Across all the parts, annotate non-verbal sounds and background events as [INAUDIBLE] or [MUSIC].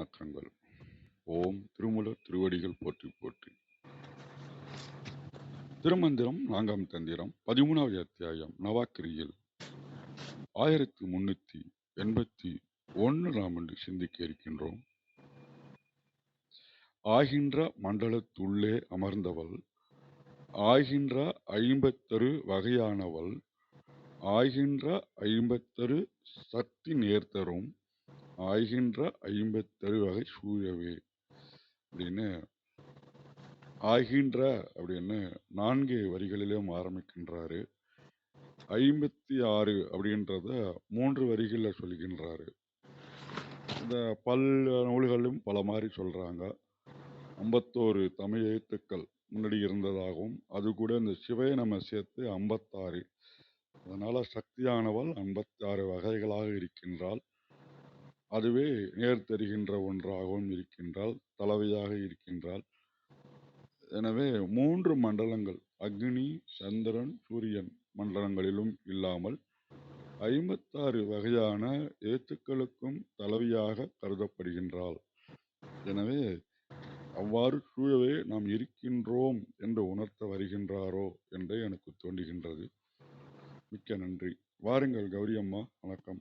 நக்கங்கள் ஓம் திருமூலர் திருவடிகள் போற்றி போற்றி. திருமந்திரம் நான்காம் தந்திரம் பதிமூணாவது அத்தியாயம் நவாக்கிரியில். ஆயிரத்தி முன்னூத்தி எண்பத்தி ஒன்று நாம் என்று சிந்திக்க இருக்கின்றோம். ஆகின்ற மண்டலத்துள்ளே அமர்ந்தவள் ஆகின்ற ஐம்பத்தரு வகையானவள் ஆகின்ற ஐம்பத்தரு சக்தி நேர்த்தரும் ஆகின்ற ஐம்பத்தரு வகை சூழவே அப்படின்னு ஆகின்ற அப்படின்னு நான்கு வரிகளிலும் ஆரம்பிக்கின்றாரு. ஐம்பத்தி ஆறு அப்படின்றத மூன்று வரிகளில் சொல்கின்றாரு. இந்த பல் நூல்களும் பல மாதிரி சொல்கிறாங்க ஐம்பத்தோரு தமிழ் எழுத்துக்கள் முன்னாடி இருந்ததாகவும் அது கூட இந்த சிவையை நம்ம சேர்த்து ஐம்பத்தாறு. அதனால் சக்தியானவள் ஐம்பத்தாறு வகைகளாக இருக்கின்றாள். அதுவே நேர் தெரிகின்ற ஒன்றாகவும் இருக்கின்றாள் தலைவையாக இருக்கின்றாள் எனவே மூன்று மண்டலங்கள் அக்னி சந்திரன் சூரியன் மண்டலங்களிலும் இல்லாமல் ஐம்பத்தாறு வகையான எழுத்துக்களுக்கும் தலைவியாக கருதப்படுகின்றாள். எனவே அவ்வாறு சூழவே நாம் இருக்கின்றோம் என்று உணர்த்த வருகின்றாரோ என்றே எனக்கு தோன்றுகின்றது. மிக்க நன்றி. வாருங்கள் கௌரி அம்மா வணக்கம்.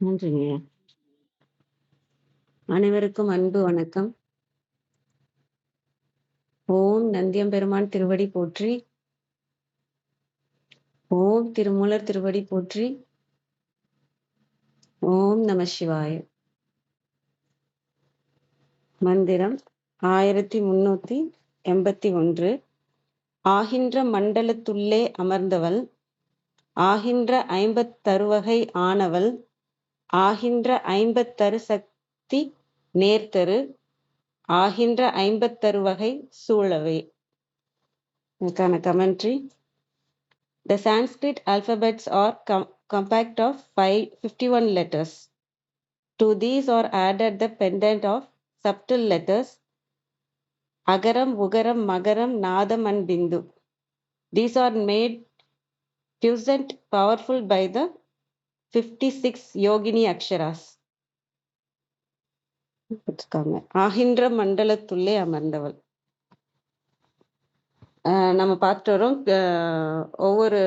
நன்றிங்க அனைவருக்கும் அன்பு வணக்கம். ஓம் நந்தியம்பெருமான் திருவடி போற்றி. ஓம் திருமூலர் திருவடி போற்றி. ஓம் நம சிவாய. மந்திரம் ஆயிரத்தி முன்னூத்தி எண்பத்தி ஒன்று. ஆகின்ற மண்டலத்துள்ளே அமர்ந்தவள் ஆகின்ற ஐம்பத்தருவகை ஆனவள் ஆகின்ற ஐம்பத்தரு சக்தி நேர்த்தரு ஆகின்ற ஐம்பத்தரு வகை சூழவே இதுக்கான commentary The Sanskrit alphabets are com- compact of five, 51 letters. To these are added the pendant of subtle letters Agaram, Ugaram, Magaram, Nadam, and Bindu. These are made puissant, powerful by the 56 யோகினி அக்ஷராஸ். வச்சுக்காங்க ஆகின்ற மண்டலத்துள்ளே அமர்ந்தவள். நம்ம பார்த்துட்டு வரோம். ஒவ்வொரு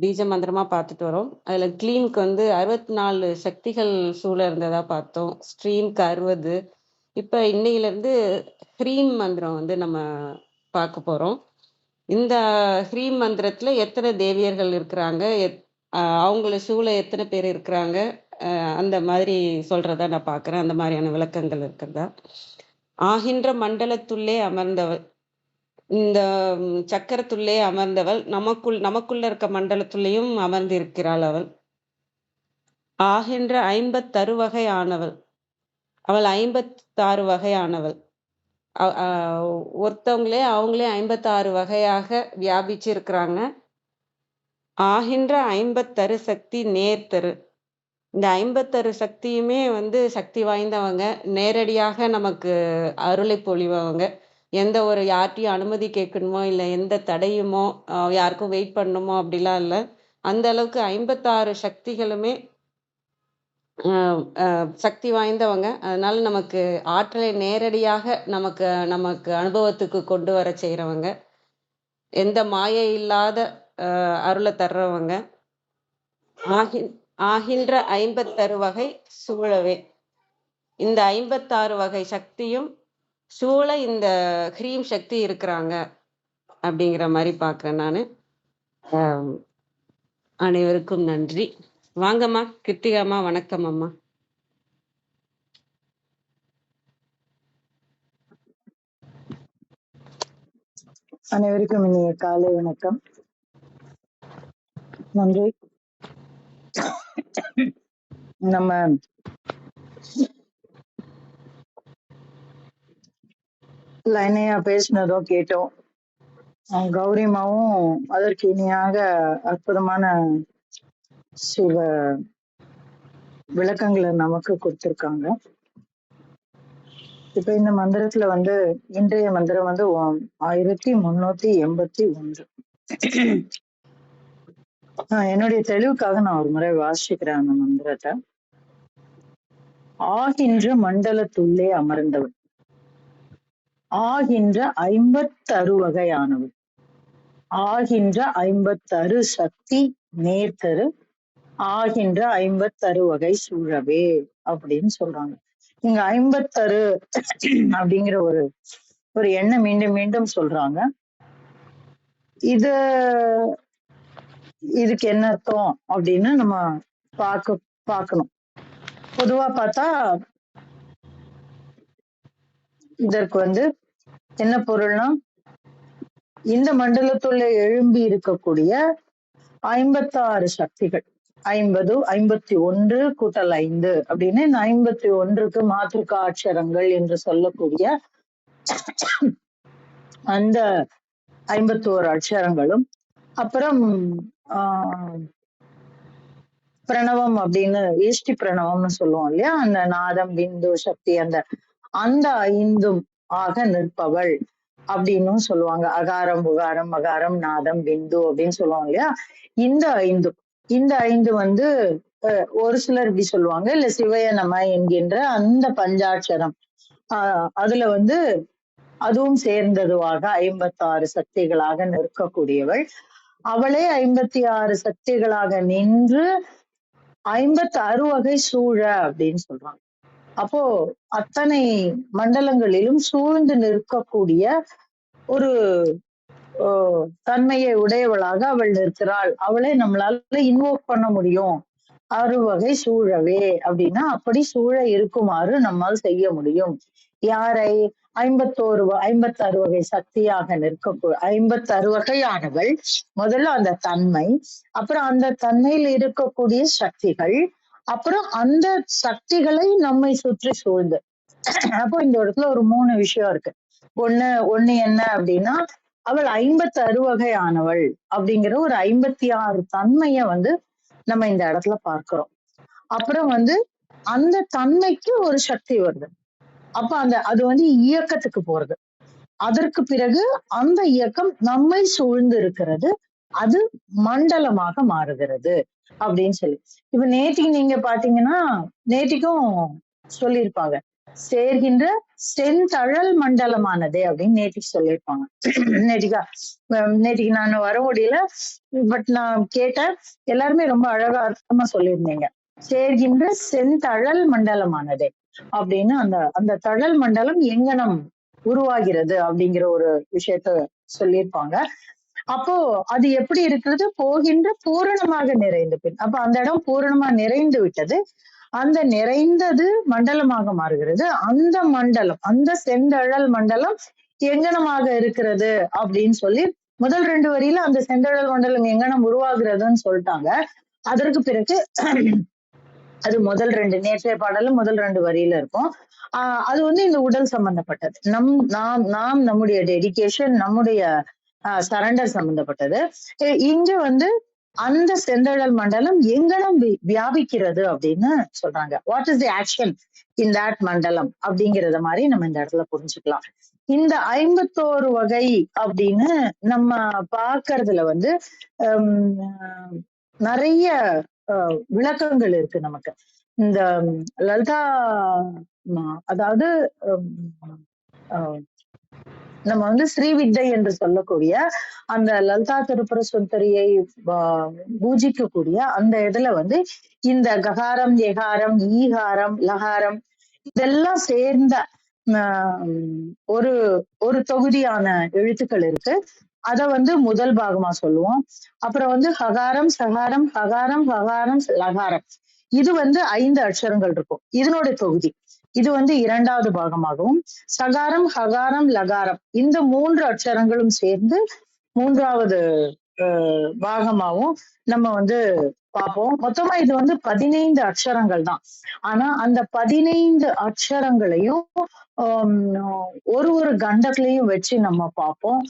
பீஜ மந்திரமா பார்த்துட்டு வரோம். அதுல கிளீனுக்கு வந்து அறுபத்தி நாலு சக்திகள் சூழ இருந்ததா பார்த்தோம். ஸ்ட்ரீம்க்கு அறுபது இப்ப இன்னையில இருந்து ஹ்ரீம் மந்திரம் வந்து நம்ம பார்க்க போறோம். இந்த ஹ்ரீம் மந்திரத்துல எத்தனை தேவியர்கள் இருக்கிறாங்க? எத்- அவங்கள சூழ எத்தனை பேர் இருக்கிறாங்க? அந்த மாதிரி சொல்றதா நான் பார்க்குறேன் அந்த மாதிரியான விளக்கங்கள் இருக்கிறதா? ஆகின்ற மண்டலத்துள்ளே அமர்ந்தவள். இந்த சக்கரத்துள்ளே அமர்ந்தவள். நமக்குள் நமக்குள்ள இருக்க மண்டலத்துள்ளேயும் அமர்ந்திருக்கிறாள் அவள். ஆகின்ற ஐம்பத்தருவகை ஆனவள் அவள் ஐம்பத்தாறு வகையானவள். ஒருத்தவங்களே அவங்களே ஐம்பத்தாறு வகையாக வியாபிச்சு இருக்கிறாங்க ஆகின்ற ஐம்பத்தரு சக்தி நேர்த்தரு. இந்த ஐம்பத்தரு சக்தியுமே வந்து சக்தி வாய்ந்தவங்க நேரடியாக நமக்கு அருளை பொழிவவங்க எந்த ஒரு யார்ட்டையும் அனுமதி கேட்கணுமோ இல்லை எந்த தடையுமோ யாருக்கும் வெயிட் பண்ணணுமோ அப்படிலாம் இல்லை. அந்த அளவுக்கு ஐம்பத்தாறு சக்திகளுமே சக்தி வாய்ந்தவங்க. அதனால நமக்கு ஆற்றலை நேரடியாக நமக்கு நமக்கு அனுபவத்துக்கு கொண்டு வர செய்கிறவங்க எந்த மாய இல்லாத அருளை தர்றவங்க. ஆகி ஆகின்ற ஐம்பத்தறு வகை சூழவே. இந்த ஐம்பத்தாறு வகை சக்தியும் சூழ இந்த ஹ்ரீம் சக்தி இருக்கிறாங்க அப்படிங்கிற மாதிரி பார்க்குறேன் நான். அனைவருக்கும் நன்றி. வாங்கம்மா கிருத்திகாம்மா வணக்கம் அம்மா அனைவருக்கும் இனிய காலை வணக்கம். நன்றி. நம்ம லைனையா பேசினதோ கேட்டோம். கௌரிமாவும் அதற்கு இணையாக அற்புதமான சில விளக்கங்களை நமக்கு கொடுத்திருக்காங்க. இப்ப இந்த மந்திரத்துல வந்து இன்றைய மந்திரம் வந்து ஆயிரத்தி முன்னூத்தி எண்பத்தி ஒன்று. என்னுடைய தெளிவுக்காக நான் ஒரு முறை வாசிக்கிறேன் அந்த மந்திரத்தை. ஆகின்ற மண்டலத்துள்ளே அமர்ந்தவள் ஆகின்ற ஐம்பத்தறு வகையானவள் ஆகின்ற ஐம்பத்தறு சக்தி நேர்த்தரு. ஆகின்ற ஐம்பத்தறு வகை சூழவே அப்படின்னு சொல்றாங்க. இங்க ஐம்பத்தறு அப்படிங்கிற ஒரு ஒரு எண்ணம் மீண்டும் மீண்டும் சொல்றாங்க. இது இதுக்கு என்ன அர்த்தம் அப்படின்னு நம்ம பார்க்க பார்க்கணும். பொதுவா பார்த்தா இதற்கு வந்து என்ன பொருள்னா இந்த மண்டலத்துள்ள எழும்பி இருக்கக்கூடிய ஐம்பத்தாறு சக்திகள். ஐம்பது ஐம்பத்தி ஒன்று கூட்டல் ஐந்து அப்படின்னு இந்த ஐம்பத்தி ஒன்றுக்கு மாத்திருக்கா அட்சரங்கள் என்று சொல்லக்கூடிய அந்த ஐம்பத்தி ஓரு அட்சரங்களும் அப்புறம் பிரணவம் அப்படின்னு ஈஷ்டி பிரணவம்னு சொல்லுவோம் இல்லையா? அந்த நாதம் பிந்து சக்தி அந்த அந்த ஐந்தும் ஆக நிற்பவள் அப்படின்னு சொல்லுவாங்க. அகாரம் உகாரம் அகாரம் நாதம் பிந்து அப்படின்னு சொல்லுவாங்க இல்லையா? இந்த ஐந்து இந்த ஐந்து வந்து அஹ், ஒரு சிலர் இப்படி சொல்லுவாங்க. இல்ல சிவய நம என்கின்ற அந்த பஞ்சாட்சரம். ஆஹ் அதுல வந்து அதுவும் சேர்ந்ததுவாக ஐம்பத்தாறு சக்திகளாக நிற்கக்கூடியவள். அவளே ஐம்பத்தி ஆறு சக்திகளாக நின்று ஐம்பத்தி அறுவகை சூழ அப்படின்னு சொல்றாங்க. அப்போ அத்தனை மண்டலங்களிலும் சூழ்ந்து நிற்கக்கூடிய ஒரு ஓ, தன்மையை உடையவளாக அவள் நிற்கிறாள். அவளை நம்மளால இன்வோக் பண்ண முடியும். அறுவகை சூழவே அப்படின்னா அப்படி சூழ இருக்குமாறு நம்மால் செய்ய முடியும். யாரை? ஐம்பத்தோரு ஐம்பத்தாறு வகை சக்தியாக நிற்க ஐம்பத்தாறு வகையானவள். முதல்ல அந்த தன்மை அப்புறம் அந்த தன்மையில் இருக்கக்கூடிய சக்திகள் அப்புறம் அந்த சக்திகளை நம்மை சுற்றி சூழ்ந்து. அப்போ இந்த இடத்துல ஒரு மூணு விஷயம் இருக்கு. ஒண்ணு ஒண்ணு என்ன அப்படின்னா அவள் ஐம்பத்தி அறுவகையானவள் அப்படிங்கிற ஒரு ஐம்பத்தி ஆறு தன்மைய வந்து நம்ம இந்த இடத்துல பார்க்கிறோம். அப்புறம் வந்து அந்த தன்மைக்கு ஒரு சக்தி வருது. அப்ப அந்த அது வந்து இயக்கத்துக்கு போறது. அதற்கு பிறகு அந்த இயக்கம் நம்மை சூழ்ந்து இருக்கிறது. அது மண்டலமாக மாறுகிறது அப்படின்னு சொல்லி. இப்ப நேத்திக்கு நீங்க பாத்தீங்கன்னா நேத்திக்கும் சொல்லியிருப்பாங்க. சேர்கின்ற செந்தழல் மண்டலமானதே அப்படின்னு நேற்றுக்கு சொல்லியிருப்பாங்க. நேற்றுக்கா நேற்றுக்கு நான் வர முடியல பட் நான் கேட்டேன். எல்லாருமே ரொம்ப அழகா அர்த்தமா சொல்லியிருந்தீங்க. சேர்கின்ற செந்தழல் மண்டலமானதே. அப்படின்னு அந்த அந்த தழல் மண்டலம் எங்கனம் உருவாகிறது அப்படிங்கிற ஒரு விஷயத்த சொல்லியிருப்பாங்க. அப்போ அது எப்படி இருக்கிறது? போகின்ற பூரணமாக நிறைந்த பின். அப்ப அந்த இடம் பூரணமா நிறைந்து விட்டது. அந்த நிறைந்தது மண்டலமாக மாறுகிறது. அந்த மண்டலம் அந்த செந்தழல் மண்டலம் எங்கனமாக இருக்கிறது அப்படின்னு சொல்லி முதல் ரெண்டு வரியில அந்த செந்தழல் மண்டலம் எங்கனம் உருவாகிறதுன்னு சொல்லிட்டாங்க. அதற்கு பிறகு அது முதல் ரெண்டு நேற்றைய பாடலும் முதல் ரெண்டு வரியில இருக்கும். ஆஹ் அது வந்து இந்த உடல் சம்பந்தப்பட்டது. நம் நாம் நாம் நம்முடைய டெடிகேஷன் நம்முடைய சரண்டர் சம்பந்தப்பட்டது. இங்க வந்து அந்த செந்தழல் மண்டலம் எங்கனம் வியாபிக்கிறது அப்படின்னு சொல்றாங்க. What is the action in that மண்டலம் அப்படிங்கிறத மாதிரி நம்ம இந்த இடத்துல புரிஞ்சுக்கலாம். இந்த ஐம்பத்தோரு வகை அப்படின்னு நம்ம பார்க்கறதுல வந்து ஹம், நிறைய விளக்கங்கள் இருக்கு நமக்கு. இந்த லலிதா அதாவது ஆஹ், நம்ம வந்து ஸ்ரீவித்தை என்று சொல்லக்கூடிய அந்த லலிதா திருப்புர சுந்தரியை ஆஹ், பூஜிக்கக்கூடிய அந்த இதுல வந்து இந்த ககாரம் எகாரம் ஈகாரம் லகாரம் இதெல்லாம் சேர்ந்த ஒரு ஒரு தொகுதியான எழுத்துக்கள் இருக்கு. அத வந்து முதல் பாகமா சொல்லுவோம். அப்புறம் வந்து ஹகாரம் சகாரம் ஹகாரம் ஹகாரம் லகாரம். இது வந்து ஐந்து அக்ஷரங்கள் இருக்கும். இதனுடைய தொகுதி. இது வந்து இரண்டாவது பாகமாகவும் சகாரம் ஹகாரம் லகாரம். இந்த மூன்று அக்ஷரங்களும் சேர்ந்து மூன்றாவது பாகமாகவும் பாகமாவும் நம்ம வந்து பார்ப்போம். மொத்தமா இது வந்து பதினைந்து அக்ஷரங்கள் தான். ஆனா அந்த பதினைந்து அக்ஷரங்களையும் ஒரு ஒரு கண்டத்திலையும் வச்சு நம்ம பார்ப்போம்.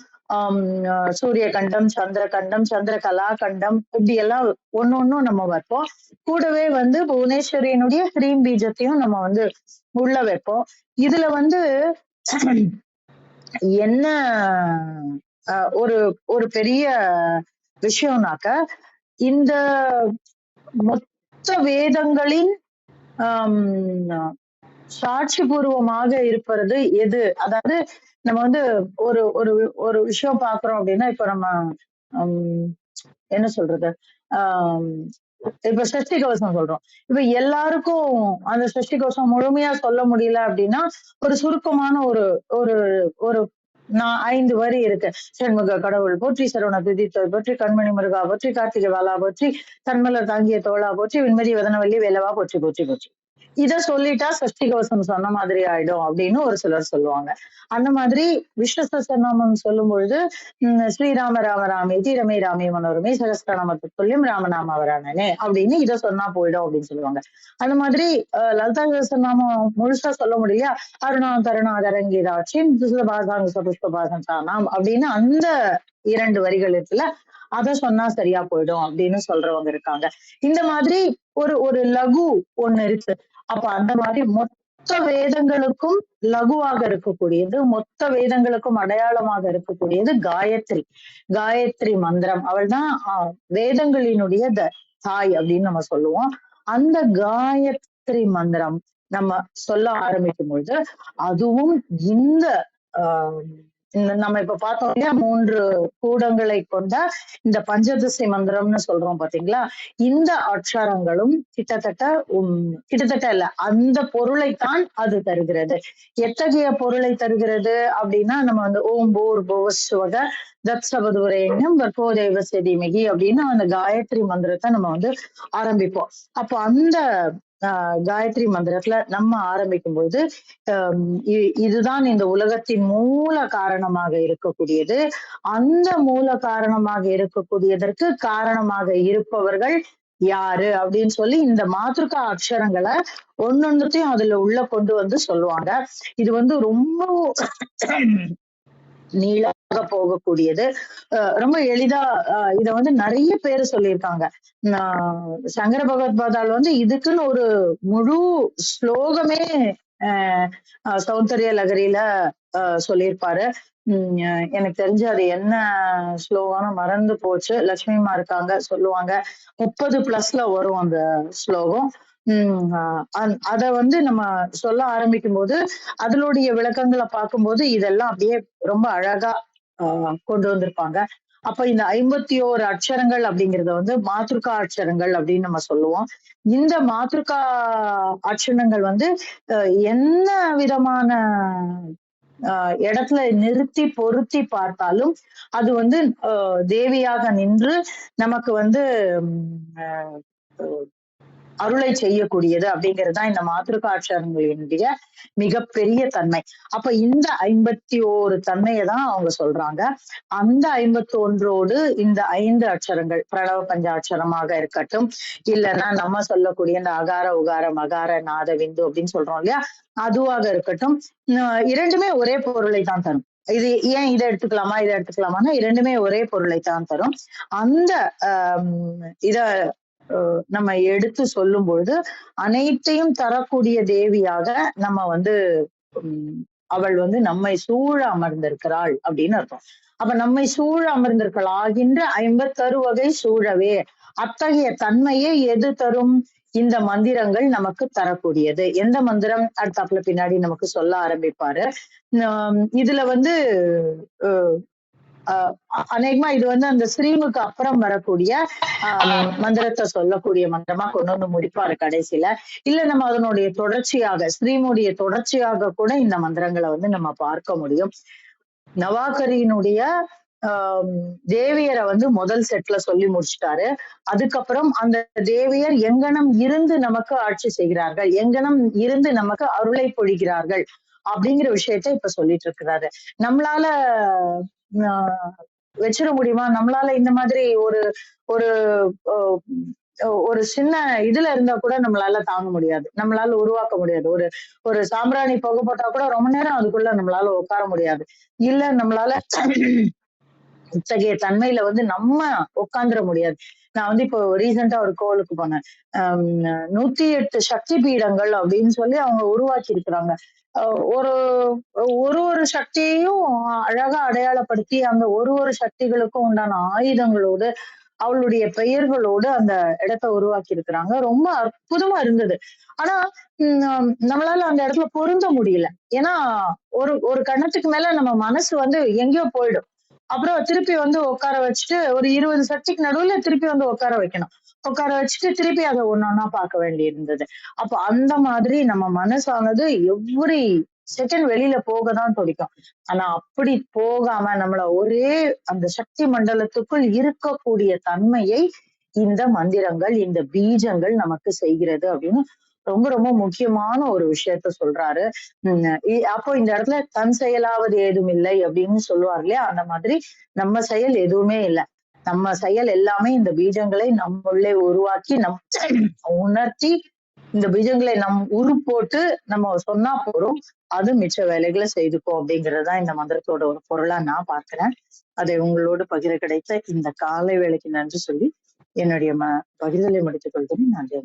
சூரிய கண்டம் சந்திர கண்டம் சந்திர கலா கண்டம் இப்படி எல்லாம் ஒண்ணு ஒண்ணும் நம்ம வைப்போம். கூடவே வந்து புவனேஸ்வரியனுடைய ஹ்ரீம் பீஜத்தையும் நம்ம வந்து உள்ள வைப்போம். இதுல வந்து என்ன ஒரு ஒரு பெரிய விஷயம்னாக்க இந்த மொத்த வேதங்களின் சாட்சி பூர்வமாக இருப்பது எது? அதாவது நம்ம வந்து ஒரு ஒரு ஒரு விஷயம் பாக்குறோம் அப்படின்னா இப்ப நம்ம என்ன சொல்றது? ஆஹ் இப்ப சஷ்டி கவசம் சொல்றோம். இப்ப எல்லாருக்கும் அந்த சஷ்டி கவசம் முழுமையா சொல்ல முடியல அப்படின்னா ஒரு சுருக்கமான ஒரு ஒரு ஒரு நான் ஐந்து வரி இருக்கு. சண்முக கடவுள் போற்றி சரவண துதித்தோய் போற்றி கண்மணி முருகா போற்றி கார்த்திகை வாலா போற்றி தன்மலர் தாங்கிய தோளா போற்றி விண்மதி வதனவல்லி வேலவா போற்றி போற்றி போற்றி. இத சொல்லிட்டா சஷ்டி கவசம் சொன்ன மாதிரி ஆயிடும் அப்படின்னு ஒரு சிலர் சொல்லுவாங்க. அந்த மாதிரி விஷ்ணு சஹஸ்ரநாமம் சொல்லும் பொழுது ஸ்ரீராம ராம ராமே தீரமே ராமே மனோரமே சகஸ்ரநாம ராமநாம வரானே அப்படின்னு இதை சொன்னா போயிடும் அப்படின்னு சொல்லுவாங்க. அந்த மாதிரி லலிதா சகஸ்திரநாமம் முழுசா சொல்ல முடியலையா? அருணா தருணா தரங்கீதாட்சி பாசாங்க புஷ்பபாசம் அப்படின்னு அந்த இரண்டு வரிகள் இருக்குல்ல அத சொன்னா சரியா போயிடும் அப்படின்னு சொல்றவங்க இருக்காங்க. இந்த மாதிரி ஒரு ஒரு லகு ஒண்ணு இருக்கு. அப்ப அந்த மாதிரி மொத்த வேதங்களுக்கும் லகுவாக இருக்கக்கூடியது மொத்த வேதங்களுக்கும் அடையாளமாக இருக்கக்கூடியது காயத்ரி. காயத்ரி மந்திரம். அவள்தான் ஆஹ், வேதங்களினுடைய த தாய் அப்படின்னு நம்ம சொல்லுவோம். அந்த காயத்ரி மந்திரம் நம்ம சொல்ல ஆரம்பிக்கும் பொழுது அதுவும் இந்த ஆஹ், இந்த நம்ம இப்ப பார்த்தோம் இல்லையா மூன்று கூடங்களை கொண்ட இந்த பஞ்சதசி மந்திரம்னு சொல்றோம் பாத்தீங்களா இந்த அக்ஷரங்களும் கிட்டத்தட்ட உம், கிட்டத்தட்ட இல்ல அந்த பொருளைத்தான் அது தருகிறது. எத்தகைய பொருளை தருகிறது அப்படின்னா நம்ம வந்து ஓம் போர் போவஸ்வக தத்சபதுரையும் வர்கோதேவ செதிமிகி அப்படின்னு அந்த காயத்ரி மந்திரத்தை நம்ம வந்து ஆரம்பிப்போம். அப்போ அந்த காயத்ரி மந்திரத்துல நம்ம ஆரம்பிக்கும் போது இதுதான் இந்த உலகத்தின் மூல காரணமாக இருக்கக்கூடியது. அந்த மூல காரணமாக இருக்கக்கூடியதற்கு காரணமாக இருப்பவர்கள் யாரு? அப்படின்னு சொல்லி இந்த மாத்திருக்கா அக்ஷரங்களை ஒன்னொன்னுத்தையும் அதுல உள்ள கொண்டு வந்து சொல்லுவாங்க. இது வந்து ரொம்ப நீளாக போகக்கூடியது. அஹ் ரொம்ப எளிதா அஹ் இத வந்து நிறைய பேர் சொல்லியிருக்காங்க. நான் சங்கர பகவத்பாதால் வந்து இதுக்குன்னு ஒரு முழு ஸ்லோகமே சௌந்தரிய லகரியில சொல்லியிருப்பாரு. உம் எனக்கு தெரிஞ்சு அது என்ன ஸ்லோகம்னு மறந்து போச்சு. லட்சுமிமா இருக்காங்க சொல்லுவாங்க. முப்பது பிளஸ்ல வரும் அந்த ஸ்லோகம். அத வந்து நம்ம சொல்ல ஆரம்பிக்கும் போது அதனுடைய விளக்கங்களை பார்க்கும்போது இதெல்லாம் அப்படியே ரொம்ப அழகா கொண்டு வந்திருப்பாங்க. அப்ப இந்த ஐம்பத்தி ஓரு அட்சரங்கள் அப்படிங்கறத வந்து மாத்ருகா அட்சரங்கள் அப்படின்னு நம்ம சொல்லுவோம். இந்த மாத்ருகா அட்சரங்கள் வந்து அஹ் என்ன விதமான ஆஹ் இடத்துல நிறுத்தி பொருத்தி பார்த்தாலும் அது வந்து ஆஹ் தேவியாக நின்று நமக்கு வந்து உம் அருளை செய்யக்கூடியது அப்படிங்கிறது தான் இந்த மாத்திருக்காட்சரங்களினுடைய மிகப்பெரிய தன்மை. அப்ப இந்த ஐம்பத்தி ஓரு தன்மையை தான் அவங்க சொல்றாங்க. அந்த ஐம்பத்தி ஒன்றோடு இந்த ஐந்து அக்ஷரங்கள் பிரணவ பஞ்சாட்சரமாக இருக்கட்டும் இல்லைன்னா நம்ம சொல்லக்கூடிய இந்த அகார உகார மகார நாத விந்து அப்படின்னு சொல்றோம் இல்லையா? அதுவாக இருக்கட்டும். இரண்டுமே ஒரே பொருளை தான் தரும். இது ஏன் இதை எடுத்துக்கலாமா இதை எடுத்துக்கலாமான்னா இரண்டுமே ஒரே பொருளை தான் தரும். அந்த ஆஹ் இத நம்ம எடுத்து சொல்லும் பொழுது அனைத்தையும் தரக்கூடிய தேவியாக நம்ம வந்து உம் அவள் வந்து நம்மை சூழ அமர்ந்திருக்கிறாள் அப்படின்னு அர்த்தம். அப்ப நம்மை சூழ அமர்ந்திருக்கள் ஆகின்ற ஐம்பத்தறு வகை சூழவே அத்தகைய தன்மையை எது தரும்? இந்த மந்திரங்கள் நமக்கு தரக்கூடியது. எந்த மந்திரம்? அடுத்தாப்புல பின்னாடி நமக்கு சொல்ல ஆரம்பிப்பாரு. இதுல வந்து ஆஹ் அநேகமா இது வந்து அந்த ஸ்ரீமுக்கு அப்புறம் வரக்கூடிய ஆஹ் மந்திரத்தை சொல்லக்கூடிய மந்திரமா கொண்டு வந்து முடிப்பாரு கடைசியில. இல்ல நம்ம அதனுடைய தொடர்ச்சியாக ஸ்ரீமுடைய தொடர்ச்சியாக கூட இந்த மந்திரங்களை வந்து நம்ம பார்க்க முடியும். நவாகரியினுடைய ஆஹ் தேவியரை வந்து முதல் செட்ல சொல்லி முடிச்சிட்டாரு. அதுக்கப்புறம் அந்த தேவியர் எங்கனம் இருந்து நமக்கு ஆட்சி செய்கிறார்கள் எங்கனம் இருந்து நமக்கு அருளை பொழிகிறார்கள் அப்படிங்கிற விஷயத்த இப்ப சொல்லிட்டு இருக்கிறாரு. நம்மளால வச்சிட முடியுமா? நம்மளால இந்த மாதிரி ஒரு ஒரு ஒரு சின்ன இதுல இருந்தா கூட நம்மளால தாங்க முடியாது. நம்மளால உருவாக்க முடியாது. ஒரு ஒரு சாம்பிராணி புகை போட்டா கூட ரொம்ப நேரம் அதுக்குள்ள நம்மளால உட்கார முடியாது. இல்ல நம்மளால இத்தகைய தன்மையில வந்து நம்ம உட்காந்துட முடியாது. நான் வந்து இப்போ ரீசெண்டா ஒரு கோவிலுக்கு போனேன். நூத்தி எட்டு சக்தி பீடங்கள் அப்படின்னு சொல்லி அவங்க உருவாக்கி இருக்கிறாங்க ஒரு ஒரு ஒரு சக்தியையும் அழகா அடையாளப்படுத்தி அந்த ஒரு ஒரு சக்திகளுக்கும் உண்டான ஆயுதங்களோடு அவளுடைய பெயர்களோடு அந்த இடத்தை உருவாக்கி இருக்கிறாங்க ரொம்ப அற்புதமா இருந்தது. ஆனா உம் நம்மளால அந்த இடத்துல பொருந்த முடியல. ஏன்னா ஒரு ஒரு கணத்துக்கு மேல நம்ம மனசு வந்து எங்கேயோ போயிடும். அப்புறம் திருப்பி வந்து உட்கார வச்சுட்டு ஒரு இருபது சக்திக்கு நடுவுல திருப்பி வந்து உட்கார வைக்கணும். உட்கார வச்சுட்டு திருப்பி அதை ஒன்னொன்னா பார்க்க வேண்டி இருந்தது அப்ப அந்த மாதிரி நம்ம மனசானது எவ்ரி செகண்ட் வெளியில போக தான் துடிக்கும். ஆனா அப்படி போகாம நம்மள ஒரே அந்த சக்தி மண்டலத்துக்குள் இருக்கக்கூடிய தன்மையை இந்த மந்திரங்கள் இந்த பீஜங்கள் நமக்கு செய்கிறது அப்படின்னு ரொம்ப ரொம்ப முக்கியமான ஒரு விஷயத்த சொல்றாரு. உம் அப்போ இந்த இடத்துல தன் செயலாவது ஏதும் இல்லை அப்படின்னு சொல்லுவார் இல்லையா? அந்த மாதிரி நம்ம செயல் எதுவுமே இல்லை. நம்ம செயல் எல்லாமே இந்த பீஜங்களை நம்முள்ளே உருவாக்கி நம் [CLEARS THROAT] உணர்த்தி இந்த பீஜங்களை நம் உரு போட்டு நம்ம சொன்னா போறோம் அது மிச்ச வேலைகளை செய்துக்கும் அப்படிங்கறதுதான் இந்த மந்திரத்தோட ஒரு பொருளா நான் பார்க்கிறேன். அதை உங்களோடு பகிர கிடைத்த இந்த காலை வேலைக்கு நன்றி சொல்லி என்னுடைய ம பகிர்தலை முடித்துக் கொள்கிறேன். நன்றி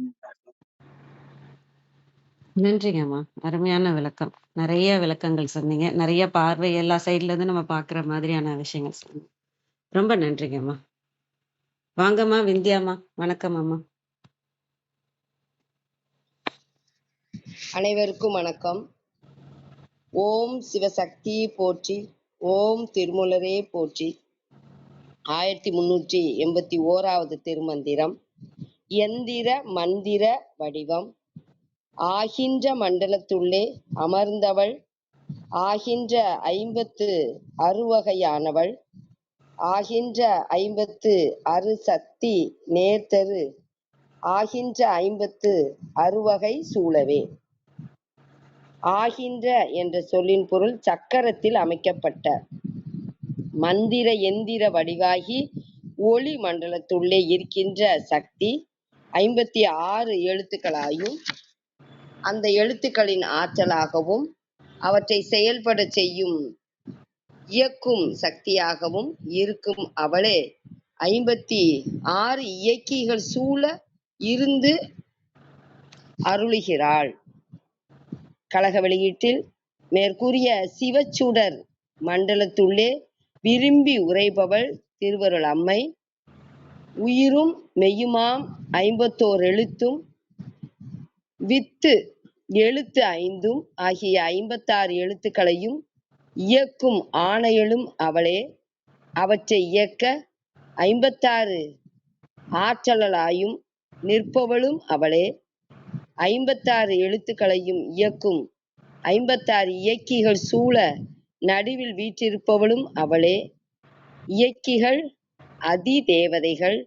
நன்றிங்கம்மா அருமையான விளக்கம். நிறைய விளக்கங்கள் சொன்னீங்க. நிறைய பார்வை எல்லா சைட்ல இருந்து நம்ம பாக்குற மாதிரியான விஷயங்கள் சொன்னீங்க. ரொம்ப நன்றிங்கம்மா வாங்கம்மா விந்தியாம்மா. வணக்கம் அம்மா. அனைவருக்கும் வணக்கம். ஓம் சிவசக்தி போற்றி ஓம் திருமுலரே போற்றி. ஆயிரத்தி முன்னூற்றி எண்பத்தி ஓராவது திருமந்திரம். எந்திர மந்திர வடிவம். ஆகின்ற மண்டலத்துள்ளே அமர்ந்தவள். ஆகின்ற ஐம்பத்து அறுவகையானவள். ஆகின்ற ஐம்பத்து அறு சக்தி நேர்த்தரு ஆகின்ற ஐம்பத்து அறுவகை சூழவே. ஆகின்ற என்ற சொல்லின் பொருள் சக்கரத்தில் அமைக்கப்பட்ட. மந்திர எந்திர வடிவாகி ஒளி மண்டலத்துள்ளே இருக்கின்ற சக்தி ஐம்பத்தி ஆறு எழுத்துக்களாயும் அந்த எழுத்துக்களின் ஆற்றலாகவும் அவற்றை செயல்பட செய்யும் இயக்கும் சக்தியாகவும் இருக்கும் அவளே. ஐம்பத்தி ஆறு இயக்கிகள் சூழ இருந்து அருளுகிறாள். கழக வெளியீட்டில் மேற்கூறிய சிவச்சுடர் மண்டலத்துள்ளே விரும்பி உரைபவள் திருவருள் அம்மை. உயிரும் மெய்யுமாம் ஐம்பத்தோர் எழுத்தும் வித்து எழுத்து ஐந்தும் ஆகிய ஐம்பத்தாறு எழுத்துக்களையும் இயக்கும் ஆணையலும் அவளே. அவற்றை இயக்க ஐம்பத்தாறு ஆற்றலாயும் நிற்பவளும் அவளே. ஐம்பத்தாறு எழுத்துக்களையும் இயக்கும் ஐம்பத்தாறு இயக்கிகள் சூழ நடுவில் வீற்றிருப்பவளும் அவளே. இயக்கிகள் அதி தேவதைகள்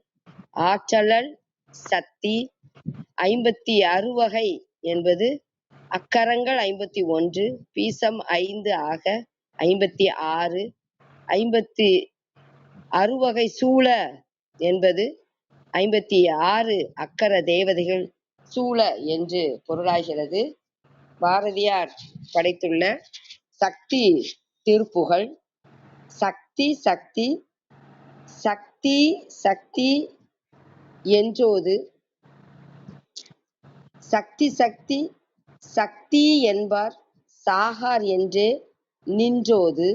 ஆற்றலல் சக்தி ஐம்பத்தி அறுவகை என்பது அக்கரங்கள் ஐம்பத்தி ஒன்று பீசம் ஐந்து ஆக ஐம்பத்தி ஆறு ஐம்பத்தி அறுவகை சூழ என்பது ஐம்பத்தி ஆறு அக்கர தேவதைகள் சூழ என்று பொருளாகிறது. பாரதியார் படைத்துள்ள சக்தி திருப்புகழ் சக்தி சக்தி சக்தி சக்தி என்றோது. சக்தி சக்தி சக்தி என்பார் சாகார் என்றே நின்றோது.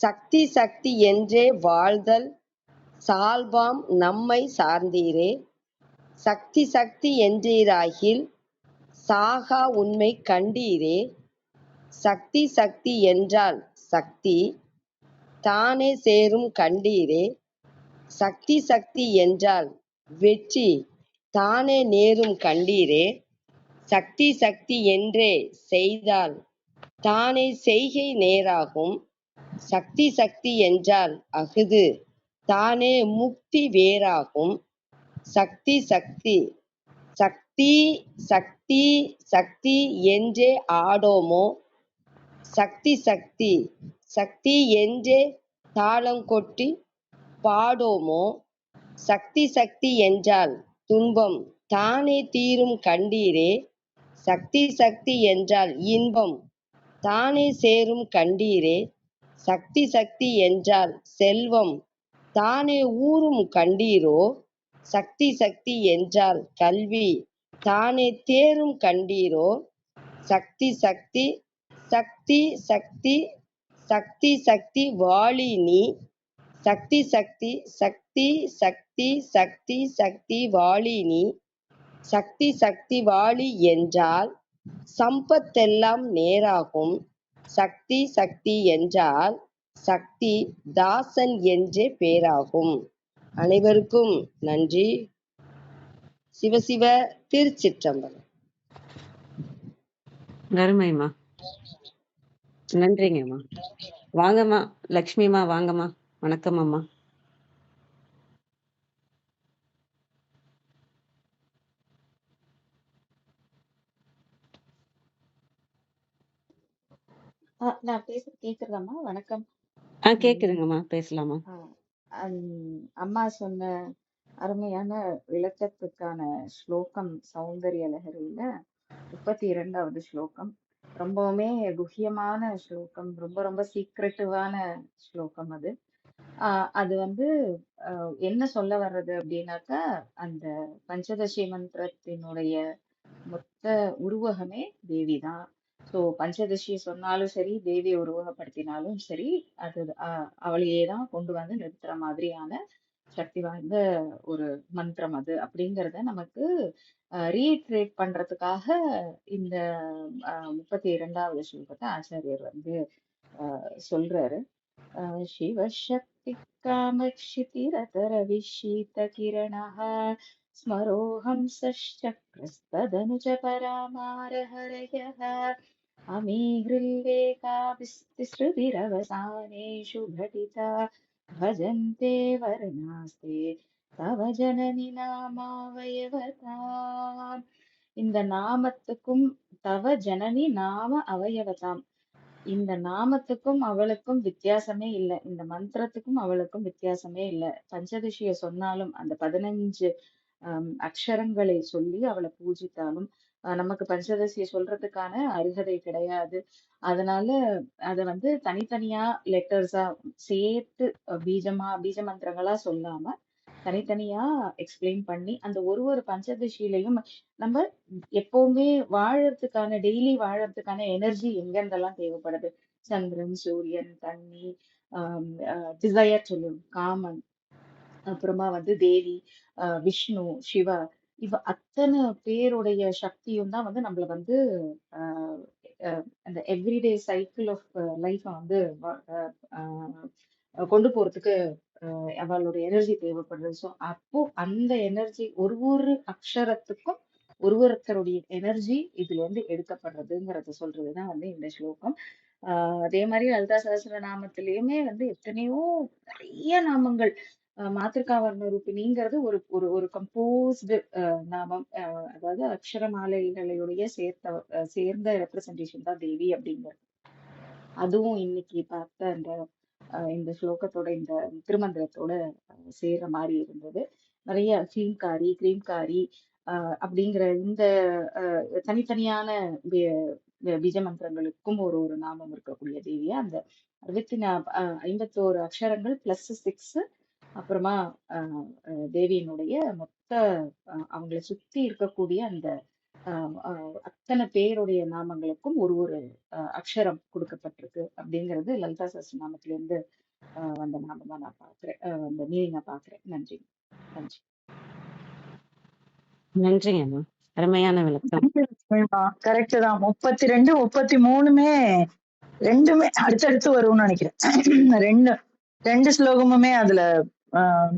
சக்தி சக்தி என்றே வாழ்தல் சால்வாம் நம்மை சார்ந்தீரே. சக்தி சக்தி என்றீராகில் சாகா உண்மை கண்டீரே. சக்தி சக்தி என்றால் சக்தி தானே சேரும் கண்டீரே. சக்தி சக்தி என்றால் வெற்றி தானே நேரும் கண்டீரே. சக்தி சக்தி என்றே செய்தால் தானே செய்கை நேராகும். சக்தி சக்தி என்றால் அஃது. தானே முக்தி வேறாகும். சக்தி சக்தி. சக்தி சக்தி சக்தி என்றே ஆடோமோ? சக்தி சக்தி. சக்தி என்றே தாளம் கொட்டி பாடோமோ? சக்தி சக்தி என்றால் துன்பம். தானே தீரும் கண்டீரே சக்தி சக்தி என்றால் இன்பம். தானே சேரும் கண்டீரே? சக்தி சக்தி என்றால் செல்வம். தானே ஊறும் கண்டீரோ? சக்தி சக்தி என்றால் கல்வி. தானே தேரும் கண்டீரோ? சக்தி சக்தி சக்தி சக்தி சக்தி சக்தி வாழி நீ. சக்தி சக்தி சக்தி சக்தி சக்தி சக்தி வாழி நீ. சக்தி சக்தி வாழி என்றால் சம்பத்தெல்லாம் நேராகும். சக்தி சக்தி என்றால் சக்தி தாசன் என்றே பேராகும். அனைவருக்கும் நன்றி. சிவசிவ திருச்சிற்றம்பலம். கருமைமா நன்றிங்கம்மா வாங்கம்மா. லக்ஷ்மிமா வாங்கம்மா. வணக்கம் அம்மா. ஆ, நான் பேசுறது கேக்குறதாம்மா? வணக்கம். ஆ ம், கேக்குதுங்கம்மா. பேசலாமா? ஆ, அம், அம்மா சொன்ன அருமையான விளக்கத்துக்கான ஸ்லோகம் சௌந்தரிய லஹரியில முப்பத்தி இரண்டாவது ஸ்லோகம். ரொம்பவுமே குஹ்யமான ஸ்லோகம். ரொம்ப ரொம்ப சீக்ரெட்டிவான ஸ்லோகம் அது. அது வந்து என்ன சொல்ல வர்றது அப்படின்னாக்கா அந்த பஞ்சதசி மந்திரத்தினுடைய மொத்த உருவகமே தேவி தான் ஸோ பஞ்சதசி சொன்னாலும் சரி தேவியை உருவகப்படுத்தினாலும் சரி அது அவளையே தான் கொண்டு வந்து நிறுத்துற மாதிரியான சக்தி வாய்ந்த ஒரு மந்திரம் அது. அப்படிங்கிறத நமக்கு ரீட்ரேட் பண்றதுக்காக இந்த முப்பத்தி இரண்டாவது ஸ்லோகத்தை ஆச்சாரியர் வந்து சொல்றாரு. சிவசக்தி காமக்ஷி திரதரவிஷீத கிரணா ஸ்மரோஹம் சஷ்சக்ரஸ்ததனுஜ பராமாரஹரய अमीहृल्लेखाभिस्तिसृतिरवसानेषु घटिता भजन्ते वर्णास्ते तव जननि நாமாவயவதாம் இந்த நாமத்துக்கும் தவ ஜனனி நாம அவயவதாம் இந்த நாமத்துக்கும் அவளுக்கும் வித்தியாசமே இல்லை இந்த மந்திரத்துக்கும் அவளுக்கும் வித்தியாசமே இல்லை பஞ்சதசிய சொன்னாலும் அந்த பதினஞ்சு ஆம், அக்ஷரங்களை சொல்லி அவளை பூஜித்தாலும் அஹ், நமக்கு பஞ்சதசியை சொல்றதுக்கான அருகதை கிடையாது. அதனால அத வந்து தனித்தனியா லெட்டர்ஸா சேர்த்து பீஜமா பீஜ மந்திரங்களா சொல்லாம தனித்தனியா எக்ஸ்பிளைன் பண்ணி அந்த ஒரு ஒரு பஞ்சதசியிலையும் நம்ம எப்பவுமே வாழறதுக்கான டெய்லி வாழறதுக்கான எனர்ஜி எங்கெந்தெல்லாம் தேவைப்படுது? சந்திரன் சூரியன் தண்ணி டிசையர் சொல்லுவோம். காமன். அப்புறமா வந்து தேவி ஆஹ் விஷ்ணு சிவா இவ அத்தனை பேருடைய சக்தியும் தான் வந்து நம்மள வந்து ஆஹ் அஹ் அந்த எவ்ரிடே சைக்கிள் ஆஃப் லைஃப்பை வந்து வ- ஆஹ் கொண்டு போறதுக்கு அவளுடைய எனர்ஜி தேவைப்படுது. ஸோ அப்போ அந்த எனர்ஜி ஒரு ஒரு அக்ஷரத்துக்கும் ஒரு ஒருத்தருடைய எனர்ஜி இதுல இருந்து எடுக்கப்படுறதுங்கிறத சொல்றதுதான் வந்து இந்த ஸ்லோகம். ஆஹ் அதே மாதிரி லலிதா சகஸ்ர நாமத்திலயுமே வந்து எத்தனையோ நிறைய நாமங்கள் மாத்திருக்காவர்ண ரூபிணிங்கிறது ஒரு ஒரு ஒரு கம்போஸ்டு நாமம். அஹ் அதாவது அக்ஷரமாலைகளுடைய சேர்த்த சேர்ந்த ரெப்ரசன்டேஷன் தான் தேவி அப்படிங்கிறது. அதுவும் இன்னைக்கு பார்த்த அந்த இந்த ஸ்லோகத்தோட இந்த திருமந்திரத்தோட சேர்ற மாதிரி இருந்தது. நிறைய ஹீம்காரி கிரீம்காரி ஆஹ் அப்படிங்கிற இந்த ஆஹ் தனித்தனியான பி- பீஜ மந்திரங்களுக்கும் ஒரு ஒரு நாமம் இருக்கக்கூடிய தேவியா அந்த அறுபத்தி நா ஆஹ் ஐம்பத்தோரு அக்ஷரங்கள் பிளஸ் சிக்ஸ் அப்புறமா தேவியினுடைய மொத்த அவங்களை சுத்தி இருக்கக்கூடிய அந்த அத்தனை பேருடைய நாமங்களுக்கும் ஒரு ஒரு அக்ஷரம் கொடுக்கப்பட்டிருக்கு. அப்படிங்கிறது லலிதா சஹஸ்ரநாமத்துல இருந்து ஆஹ் வந்த நாமமா நான் பாக்குறேன் அந்த மீனிங்கா பாக்குறேன் நன்றி. நன்றி. நன்றிங்கம்மா அருமையான விளக்கம். கரெக்ட் தான் முப்பத்தி ரெண்டு முப்பத்தி மூணுமே ரெண்டுமே அடுத்தடுத்து வரும்னு நினைக்கிறேன். ரெண்டு ரெண்டு ஸ்லோகமுமே அதுல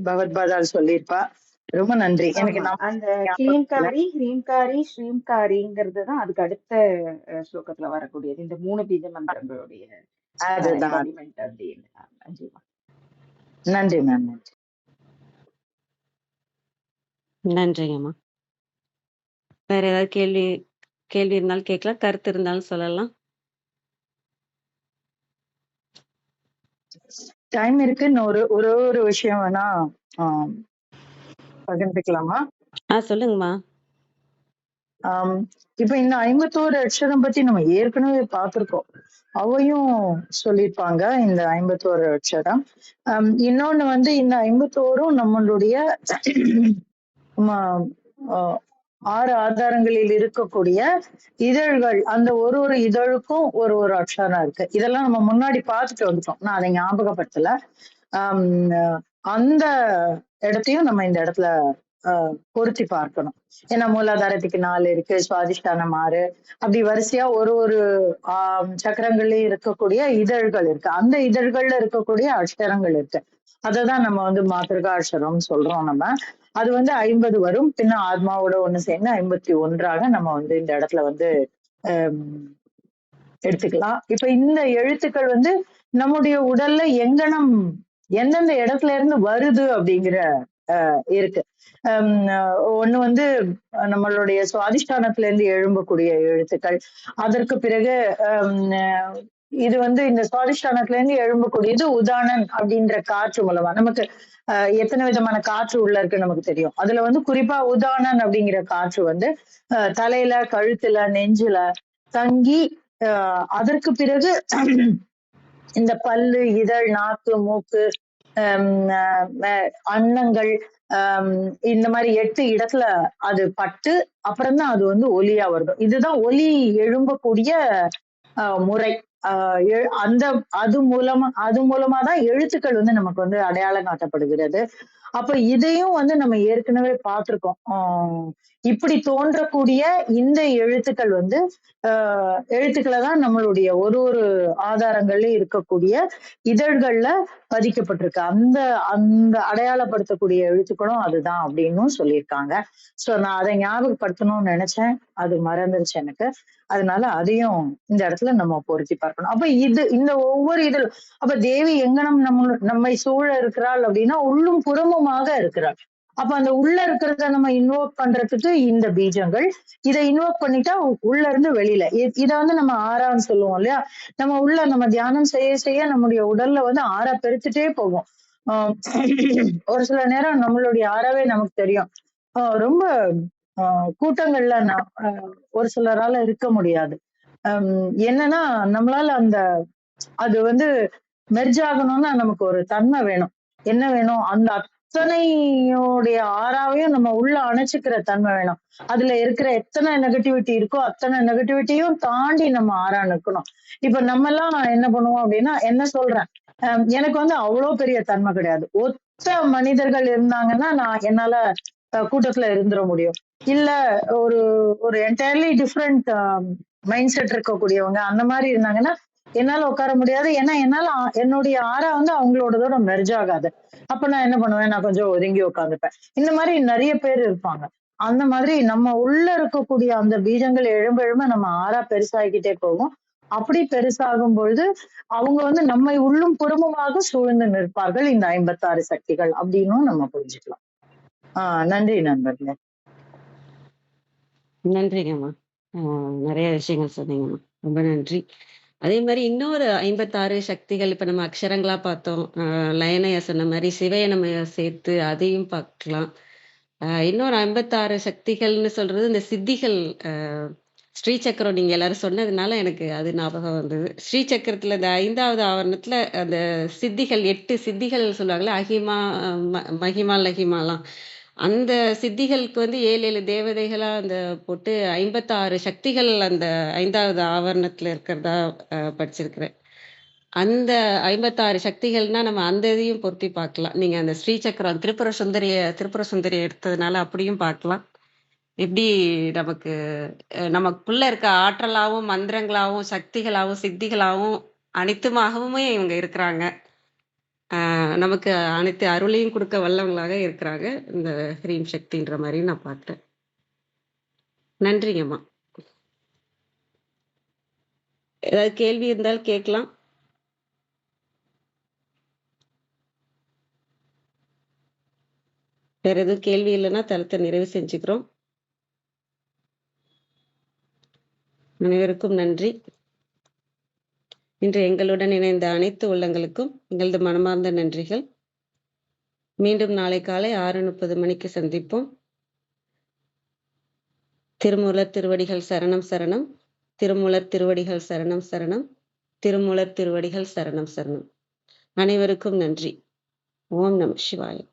பகவத் பாதால் சொல்லியிருப்பா. ரொம்ப நன்றி. எனக்கு அந்த. கிளீம்காரி ஹ்ரீம்காரி ஸ்ரீம்காரிங்கிறது தான் அதுக்கு அடுத்த ஸ்லோகத்துல வரக்கூடியது. இந்த மூணு பீஜ மந்திரங்களுடைய அதுதான் நன்றி மேம் நன்றி நன்றிங்கம்மா. வேற ஏதாவது கேள்வி கேள்வி இருந்தாலும் கேட்கலாம். கருத்து இருந்தாலும் சொல்லலாம். டைம் இருக்கு. இன்னும் ஒரு ஒரு ஒரு விஷயம் வேணா பகிர்ந்துக்கலாமா? ஆ சொல்லுங்கம்மா. இப்ப இந்த ஐம்பத்தோரு அக்ஷரம் பத்தி நம்ம ஏற்கனவே பார்த்திருக்கோம். அவையும் சொல்லியிருப்பாங்க இந்த ஐம்பத்தோரு அக்ஷரம் ஆம், இன்னொன்னு வந்து இந்த ஐம்பத்தோரும் நம்மளுடைய ஆறு ஆதாரங்களில் இருக்கக்கூடிய இதழ்கள் அந்த ஒரு ஒரு இதழுக்கும் ஒரு ஒரு அக்ஷரம் இருக்கு. இதெல்லாம் நம்ம முன்னாடி பார்த்துட்டு வந்துட்டோம். நான் அதை ஞாபகப்படுத்தல. ஆம், அந்த இடத்தையும் நம்ம இந்த இடத்துல ஆஹ், பொருத்தி பார்க்கணும். ஏன்னா மூலாதாரத்துக்கு நாலு இருக்கு சுவாதிஷ்டானம் ஆறு. அப்படி வரிசையா ஒரு ஒரு ஆஹ் சக்கரங்கள்லயும் இருக்கக்கூடிய இதழ்கள் இருக்கு. அந்த இதழ்கள்ல இருக்கக்கூடிய அக்ஷரங்கள் இருக்கு. அததான் நம்ம வந்து மாத்திருக்கா அக்ஷரம் சொல்றோம் நம்ம. அது வந்து ஐம்பது வரும். பின்ன ஆத்மாவோட ஒண்ணு சேர்ந்து ஐம்பத்தி ஒன்றாக நம்ம வந்து இந்த இடத்துல வந்து எடுத்துக்கலாம். இப்ப இந்த எழுத்துக்கள் வந்து நம்முடைய உடல்ல எங்கனம் எந்தெந்த இடத்துல இருந்து வருது அப்படிங்கிற அஹ், இருக்கு. ஹம், ஒண்ணு வந்து நம்மளுடைய சுவாதிஷ்டானத்துல இருந்து எழும்பக்கூடிய எழுத்துக்கள். அதற்கு பிறகு ஹம், இது வந்து இந்த சுவாதிஷ்டானத்துல இருந்து எழும்பக்கூடியது உதானன் அப்படின்ற காற்று மூலமா. நமக்கு அஹ், எத்தனை விதமான காற்று உள்ள இருக்கு நமக்கு தெரியும். அதுல வந்து குறிப்பா உதானன் அப்படிங்கிற காற்று வந்து தலையில கழுத்துல நெஞ்சுல தங்கி அஹ், அதற்கு பிறகு [CLEARS THROAT] இந்த பல்லு இதழ் நாக்கு மூக்கு ஹம், அஹ், அஹ், அன்னங்கள் ஹம், இந்த மாதிரி எட்டு இடத்துல அது பட்டு அப்புறம்தான் அது வந்து ஒலியா வருது. இதுதான் ஒலி எழும்பக்கூடிய ஆஹ், முறை. அந்த அது மூலமா அது மூலமா தான் எழுத்துக்கள் வந்து நமக்கு வந்து அடையாளம் காட்டப்படுகிறது. அப்ப இதையும் வந்து நம்ம ஏற்கனவே பார்த்திருக்கோம். இப்படி தோன்றக்கூடிய இந்த எழுத்துக்கள் வந்து எழுத்துக்களை தான் நம்மளுடைய ஒரு ஒரு ஆதாரங்கள்ல இருக்கக்கூடிய இதழ்கள்ல பதிக்கப்பட்டிருக்கு. அந்த அந்த அடையாளப்படுத்தக்கூடிய எழுத்துக்களும் அதுதான் அப்படின்னும் சொல்லியிருக்காங்க. சோ நான் அதை ஞாபகப்படுத்தணும்னு நினைச்சேன். அது மறந்துருச்சு எனக்கு. அதனால அதையும் இந்த இடத்துல நம்ம பொருத்தி பார்க்கணும். அப்ப இது இந்த ஒவ்வொரு இதில் அப்ப தேவி எங்கனம் நம்ம நம்மை சூழ இருக்கிறாள் அப்படின்னா உள்ளும் புறமும் புறமுமாக இருக்கிறாள் அப்ப அந்த உள்ள இருக்கிறத நம்ம இன்வோக் பண்றதுக்கு இந்த பீஜங்கள் இதை இன்வோக் பண்ணிட்டா உள்ள இருந்து வெளியில. இதை வந்து நம்ம ஆறான்னு சொல்லுவோம் இல்லையா? நம்ம உள்ள நம்ம தியானம் செய்ய செய்ய நம்முடைய உடல்ல வந்து ஆறா பெருத்துட்டே போகும். ஒரு சில நேரம் நம்மளுடைய ஆறாவே நமக்கு தெரியும். ரொம்ப கூட்டங்கள்ல ஒரு சிலரால இருக்க முடியாது. என்னன்னா நம்மளால அந்த அது வந்து மெர்ஜ் ஆகணும்னா நமக்கு ஒரு தன்மை வேணும். என்ன வேணும்? அந்த அத்தனையோடைய ஆறாவையும் நம்ம உள்ள அணைச்சுக்கிற தன்மை வேணும். அதுல இருக்கிற எத்தனை நெகட்டிவிட்டி இருக்கோ அத்தனை நெகட்டிவிட்டியும் தாண்டி நம்ம ஆறா நிக்கணும். இப்ப நம்ம எல்லாம் என்ன பண்ணுவோம் அப்படின்னா என்ன சொல்றேன்? எனக்கு வந்து அவ்வளவு பெரிய தன்மை கிடையாது. ஒத்த மனிதர்கள் இருந்தாங்கன்னா நான் என்னால கூட்டத்துல இருந்துட முடியும். இல்ல ஒரு ஒரு என்டையர்லி டிஃப்ரெண்ட் மைண்ட் செட் இருக்கக்கூடியவங்க அந்த மாதிரி இருந்தாங்கன்னா என்னால உட்கார முடியாது. ஏன்னா என்னால என்னுடைய ஆறா வந்து அவங்களோடதோட மெர்ஜ் ஆகாது. அப்ப நான் என்ன பண்ணுவேன்? நான் கொஞ்சம் ஒதுங்கி உட்காந்துப்பேன். இந்த மாதிரி நிறைய பேர் இருப்பாங்க. அந்த மாதிரி நம்ம உள்ள இருக்கக்கூடிய அந்த பீஜங்கள் எழும்ப எழும்ப நம்ம ஆறா பெருசாகிக்கிட்டே போகும். அப்படி பெருசாகும் பொழுது அவங்க வந்து நம்மை உள்ளும் புறமுமாக சூழ்ந்து நிற்பார்கள் இந்த ஐம்பத்தாறு சக்திகள் அப்படின்னும் நம்ம புரிஞ்சுக்கலாம். ஆஹ் நன்றி நண்பர்களே. நன்றிங்கம்மா. நிறைய விஷயங்கள் சொன்னீங்கம்மா. ரொம்ப நன்றி. அதே மாதிரி இன்னொரு ஐம்பத்தாறு சக்திகள் இப்ப நம்ம அக்ஷரங்களா பார்த்தோம். ஆஹ் லயனைய சொன்ன மாதிரி சிவயனமய சேர்த்து அதையும் பார்க்கலாம். ஆஹ் இன்னொரு ஐம்பத்தாறு சக்திகள்னு சொல்றது இந்த சித்திகள் ஆஹ் ஸ்ரீ சக்கரம் நீங்க எல்லாரும் சொன்னதுனால எனக்கு அது ஞாபகம் வந்தது. ஸ்ரீ சக்கரத்துல இந்த ஐந்தாவது ஆவரணத்துல அந்த சித்திகள் எட்டு சித்திகள் சொல்லுவாங்கல்ல அஹிமா ம- மகிமா லஹிமாலாம் அந்த சித்திகளுக்கு வந்து ஏழு ஏழு தேவதைகளாக அந்த போட்டு ஐம்பத்தாறு சக்திகள் அந்த ஐந்தாவது ஆவரணத்தில் இருக்கிறதா படிச்சிருக்கிறேன். அந்த ஐம்பத்தாறு சக்திகள்னா நம்ம அந்த இதையும் பொருத்தி பார்க்கலாம். நீங்க அந்த ஸ்ரீ சக்கரம் திருப்புர சுந்தரிய திருப்புர சுந்தரிய எடுத்ததுனால அப்படியும் பார்க்கலாம். எப்படி நமக்கு நமக்குள்ள இருக்க ஆற்றலாகவும் மந்திரங்களாகவும் சக்திகளாகவும் சித்திகளாகவும் அனைத்துமாகவுமே இவங்க இருக்கிறாங்க. நமக்கு அனைத்து அருளையும் கொடுக்க வல்லவங்களாக இருக்கிறாங்க. இந்த ஹிரீம் சக்தின்ற மாதிரி நான் பார்க்குறேன். நன்றிங்கம்மா. ஏதாவது கேள்வி இருந்தால் கேட்கலாம். வேற எதுவும் கேள்வி இல்லைன்னா தளத்தை நிறைவு செஞ்சுக்கிறோம். அனைவருக்கும் நன்றி. இன்று எங்களுடன் இணைந்த அனைத்து உள்ளங்களுக்கும் எங்களது மனமார்ந்த நன்றிகள். மீண்டும் நாளை காலை ஆறு முப்பது மணிக்கு சந்திப்போம். திருமூலர் திருவடிகள் சரணம் சரணம். திருமூலர் திருவடிகள் சரணம் சரணம். திருமூலர் திருவடிகள் சரணம் சரணம். அனைவருக்கும் நன்றி. ஓம் நம சிவாயம்